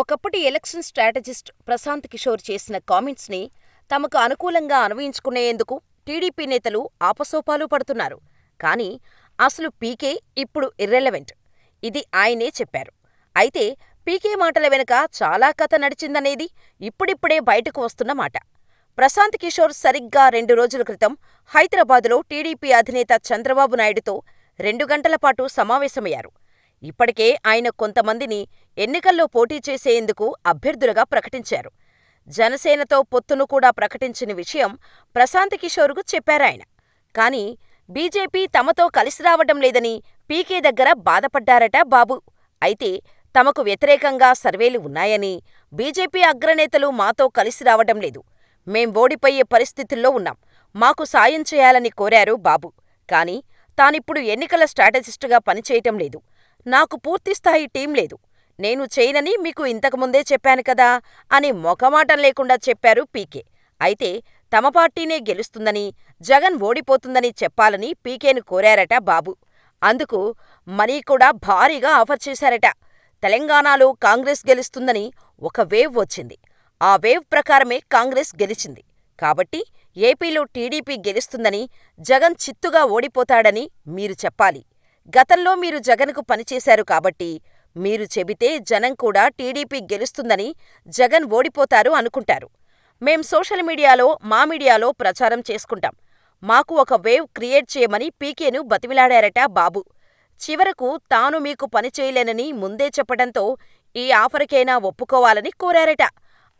ఒకప్పటి election strategist Prashanth Kishore చేసిన కామెంట్స్ని తమకు అనుకూలంగా అన్వయించుకునేందుకు టీడీపీ నేతలు ఆపసోపాలు పడుతున్నారు. కానీ అసలు పీకే ఇప్పుడు ఇర్రెలవెంట్. ఇది ఆయనే చెప్పారు. అయితే పీకే మాటల వెనుక చాలా కథ నడిచిందనేది ఇప్పుడిప్పుడే బయటకు వస్తున్న మాట. ప్రశాంత్ కిషోర్ సరిగ్గా రెండు రోజుల క్రితం హైదరాబాదులో టీడీపీ అధినేత చంద్రబాబు నాయుడుతో రెండు గంటల పాటు సమావేశమయ్యారు. ఇప్పటికే ఆయన కొంతమందిని ఎన్నికల్లో పోటీ చేసేందుకు అభ్యర్థులుగా ప్రకటించారు. జనసేనతో పొత్తును కూడా ప్రకటించిన విషయం ప్రశాంత్ కిషోర్కు చెప్పారాయన. కానీ బీజేపీ తమతో కలిసి రావడం లేదని పీకే దగ్గర బాధపడ్డారట బాబు. అయితే తమకు వ్యతిరేకంగా సర్వేలు ఉన్నాయని, బీజేపీ అగ్రనేతలు మాతో కలిసి రావడం లేదు. మేం ఓడిపోయే పరిస్థితుల్లో ఉన్నాం. మాకు సాయం చేయాలని కోరారు బాబు. కానీ తానిప్పుడు ఎన్నికల స్ట్రాటజిస్టుగా పనిచేయటం లేదు. నాకు పూర్తిస్థాయి టీం లేదు. నేను చేయనని మీకు ఇంతకుముందే చెప్పాను కదా అని మొఖమాటం లేకుండా చెప్పారు పీకే. అయితే తమ పార్టీనే గెలుస్తుందని, జగన్ ఓడిపోతుందని చెప్పాలని పీకేను కోరారట బాబు. అందుకు మనీ కూడా భారీగా ఆఫర్ చేశారట. తెలంగాణలో కాంగ్రెస్ గెలుస్తుందని ఒక వేవ్ వచ్చింది. ఆ వేవ్ ప్రకారమే కాంగ్రెస్ గెలిచింది. కాబట్టి ఏపీలో టీడీపీ గెలుస్తుందని, జగన్ చిత్తుగా ఓడిపోతాడని మీరు చెప్పాలి. గతంలో మీరు జగన్కు పనిచేశారు కాబట్టి మీరు చెబితే జనం కూడా టీడీపీ గెలుస్తుందని, జగన్ ఓడిపోతారు అనుకుంటారు. మేం సోషల్ మీడియాలో, మా మీడియాలో ప్రచారం చేసుకుంటాం. మాకు ఒక వేవ్ క్రియేట్ చేయమని పీకేను బతిమిలాడారట బాబు. చివరకు తాను మీకు పనిచేయలేనని ముందే చెప్పడంతో ఈ ఆఫరుకైనా ఒప్పుకోవాలని కోరారట.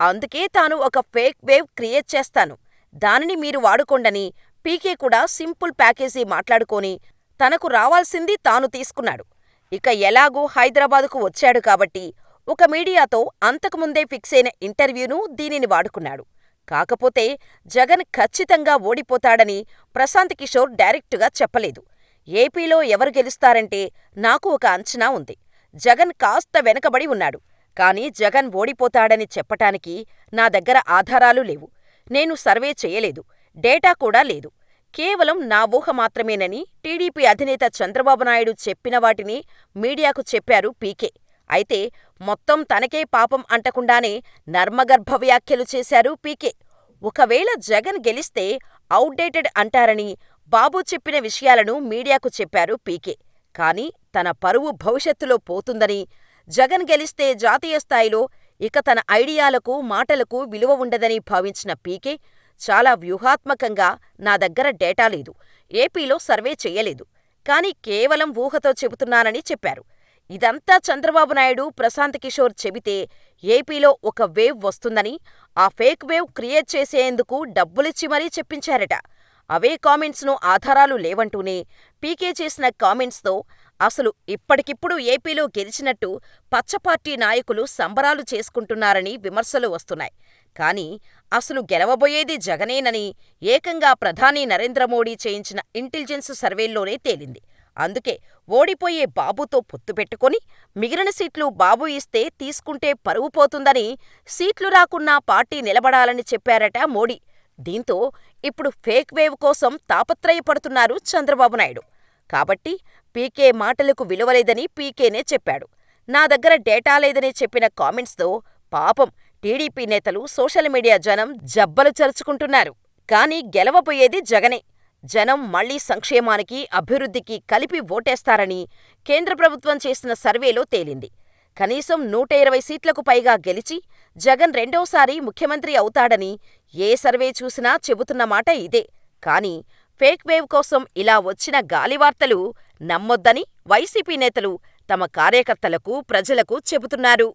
అందుకే తాను ఒక ఫేక్ వేవ్ క్రియేట్ చేస్తాను. దానిని మీరు వాడుకోండని పీకే కూడా సింపుల్ ప్యాకేజీ మాట్లాడుకొని తనకు రావాల్సింది తాను తీసుకున్నాడు. ఇక ఎలాగూ హైదరాబాదుకు వచ్చాడు కాబట్టి ఒక మీడియాతో అంతకుముందే ఫిక్సైన ఇంటర్వ్యూను దీనిని వాడుకున్నాడు. కాకపోతే జగన్ ఖచ్చితంగా ఓడిపోతాడని ప్రశాంత్ కిషోర్ డైరెక్టుగా చెప్పలేదు. ఏపీలో ఎవరు గెలుస్తారంటే నాకు ఒక అంచనా ఉంది. జగన్ కాస్త వెనకబడి ఉన్నాడు. కానీ జగన్ ఓడిపోతాడని చెప్పటానికి నా దగ్గర ఆధారాలు లేవు. నేను సర్వే చేయలేదు. డేటా కూడా లేదు. కేవలం నా ఊహ మాత్రమేనని టీడీపీ అధినేత చంద్రబాబు నాయుడు చెప్పిన వాటిని మీడియాకు చెప్పారు పీకే. అయితే మొత్తం తనకే పాపం అంటకుండానే నర్మగర్భ వ్యాఖ్యలు చేశారు పీకే. ఒకవేళ జగన్ గెలిస్తే ఔట్డేటెడ్ అంటారని బాబు చెప్పిన విషయాలను మీడియాకు చెప్పారు పీకే. కానీ తన పరువు భవిష్యత్తులో పోతుందని, జగన్ గెలిస్తే జాతీయ స్థాయిలో ఇక తన ఐడియాలకు, మాటలకు విలువ ఉండదని భావించిన పీకే చాలా వ్యూహాత్మకంగా నా దగ్గర డేటా లేదు. ఏపీలో సర్వే చెయ్యలేదు. కానీ కేవలం ఊహతో చెబుతున్నానని చెప్పారు. ఇదంతా చంద్రబాబు నాయుడు, ప్రశాంత్ కిషోర్ చెబితే ఏపీలో ఒక వేవ్ వస్తుందని, ఆ ఫేక్ వేవ్ క్రియేట్ చేసేందుకు డబ్బులిచ్చి మరీ చెప్పించారట. అవే కామెంట్స్ను ఆధారాలు లేవంటూనే పీకే చేసిన కామెంట్స్తో అసలు ఇప్పటికిప్పుడు ఏపీలో గెలిచినట్టు పచ్చపార్టీ నాయకులు సంబరాలు చేసుకుంటున్నారని విమర్శలు వస్తున్నాయి. కానీ అసలు గెలవబోయేది జగనేనని ఏకంగా ప్రధాని నరేంద్ర మోడీ చేయించిన ఇంటెలిజెన్స్ సర్వేల్లోనే తేలింది. అందుకే ఓడిపోయే బాబుతో పొత్తు పెట్టుకొని మిగిలిన సీట్లు బాబు ఇస్తే తీసుకుంటే పరువు పోతుందని, సీట్లు రాకున్నా పార్టీ నిలబడాలని చెప్పారట మోడీ. దీంతో ఇప్పుడు ఫేక్ వేవ్ కోసం తాపత్రయపడుతున్నారు చంద్రబాబు నాయుడు. కాబట్టి పీకే మాటలకు విలువలేదని పీకేనే చెప్పాడు. నా దగ్గర డేటా లేదని చెప్పిన కామెంట్స్తో పాపం టీడీపీ నేతలు, సోషల్ మీడియా జనం జబ్బలు చరుచుకుంటున్నారు. కానీ గెలవబోయేది జగనే. జనం మళ్ళీ సంక్షేమానికి, అభివృద్ధికి కలిపి ఓటేస్తారని కేంద్ర ప్రభుత్వం చేసిన సర్వేలో తేలింది. కనీసం నూట ఇరవై సీట్లకు పైగా గెలిచి జగన్ రెండోసారి ముఖ్యమంత్రి అవుతాడని ఏ సర్వే చూసినా చెబుతున్న మాట ఇదే. కానీ ఫేక్ వేవ్ కోసం ఇలా వచ్చిన గాలివార్తలు నమ్మొద్దని వైసీపీ నేతలు తమ కార్యకర్తలకు, ప్రజలకు చెబుతున్నారు.